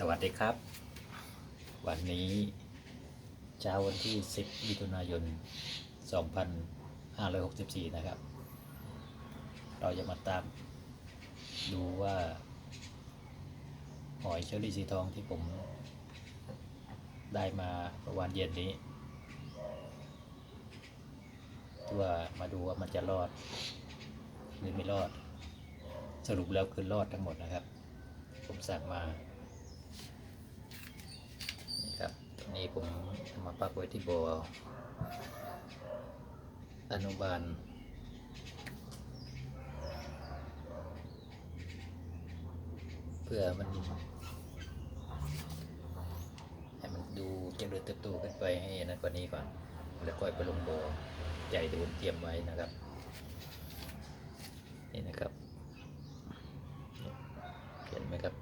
สวัสดีครับ วันนี้เช้าวันที่ 10 มิถุนายน 2564 นะครับ เราจะมาตามดูว่าหอยเชอรี่สีทองที่ผมได้มาเมื่อวานเย็นนี้ที่ว่ามาดูว่ามันจะรอด หรือไม่รอด สรุปแล้วคือรอดทั้งหมดนะครับ ผมสั่งมา นี่ครับตัว นี้ผมมาปักไว้ที่บ่ออนุบาลเพื่อมัน ให้มันดูเจริญเติบโตขึ้นไปให้นั้นกว่านี้ก่อน แล้วค่อยไปลงบ่อใหญ่ที่ผมเตรียมไว้นะครับ นี่นะครับ เห็นไหมครับ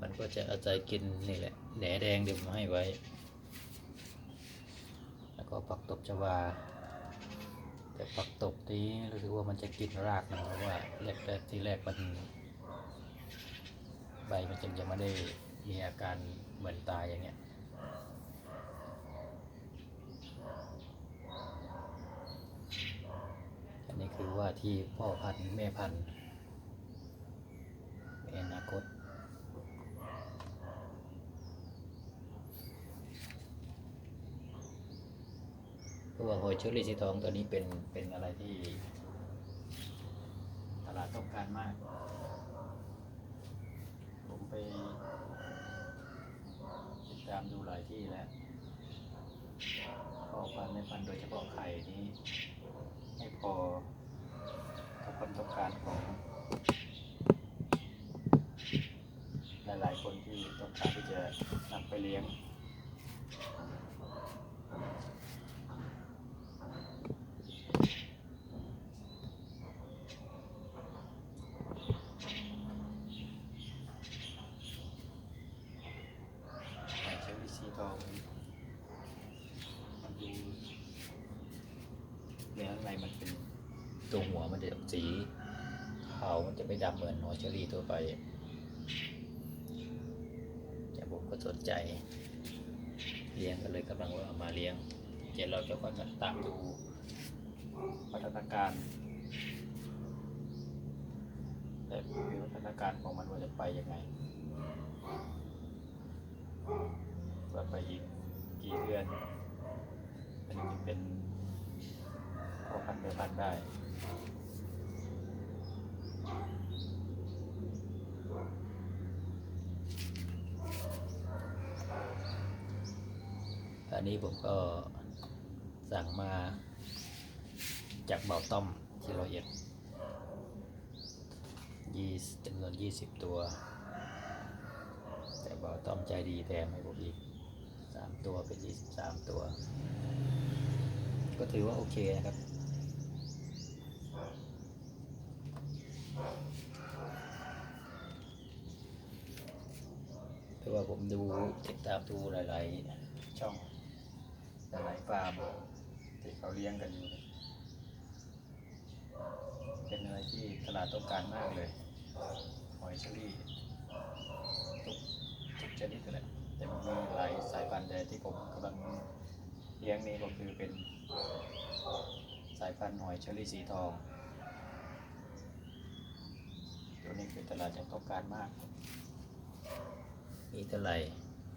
มันก็จะอาศัยกินนี่แหละแหนแดงเดี๋ยวผมให้ไว้ แล้วก็ผักตบชวา แต่ผักตบนี้รู้สึกว่ามันจะกินรากมันเพราะว่าแรกๆที่แรกมันใบมันจึงยังไม่ได้มีอาการเหมือนตายอย่างเงี้ยอันนี้คือว่าที่พ่อพันธุ์แม่พันธุ์ในอนาคต เพราะว่าหอยเชอรี่สีทองตัวนี้เป็นเป็นอะไรที่ตลาดต้องการมาก ผมไปติดตามดูหลายที่แล้วพอพันธุ์แม่พันโดยเฉพาะไข่นี้ให้พอกับความต้องการของหลายๆคนที่ต้องการที่จะนำไปเลี้ยง หอยเชอรี่ สองมันดูเนื้อข้างในมันเป็นตัวหัวมันจะสีขาวมันจะไม่ดำเหมือนหอเชอรี่ทั่วไปแต่ผมก็สนใจ เลี้ยงก็เลยกำลังว่าเอามาเลี้ยง เดี๋ยวเราจะค่อยมาตามดูพัฒนาการแต่วิวัฒนาการของมันว่าจะไปยังไง ว่าไปอีกกี่เดือนมันจะเป็นพอพันธุ์แม่พันได้อันนี้ผมก็สั่งมาจากเบาต้อมที่ร้อยเอ็ดยี่จำนวนยี่สิบตัว แต่เบาต้อมใจดีแถมให้ผมอีกามตัวเป็นยี่สิบสามตัว ก็ถือว่าโอเคนะครับ เพราะว่าผมดูติดตามดูหลาย ๆ ช่อง หลายๆฟาร์มที่เขาเลี้ยงกันอยู่ เป็นอะไรที่ตลาดต้องการมากเลย หอยเชอรี่ทุกทุกชนิดเลย แต่มันมีหลายสายพันธุ์แต่ที่ผมกำลังเลี้ยงนี้ก็คือเป็นสายพันธุ์หอยเชอรี่สีทอง ตัวนี้คือตลาดยังต้องการมาก มีเท่าไหร่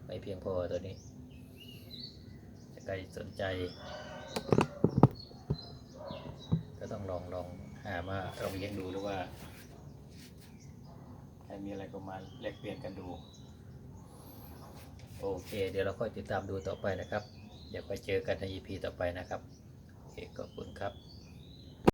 ไม่เพียงพอตัวนี้ถ้าใครสนใจ ก็ต้องลองลองหามาลองเลี้ยงดูหรือว่าใครมีอะไรก็มาแลกเปลี่ยนกันดู โอเค เดี๋ยวเราค่อยติดตามดูต่อไปนะครับ เดี๋ยวไปเจอกันใน EP ต่อไปนะครับ โอเคขอบคุณครับ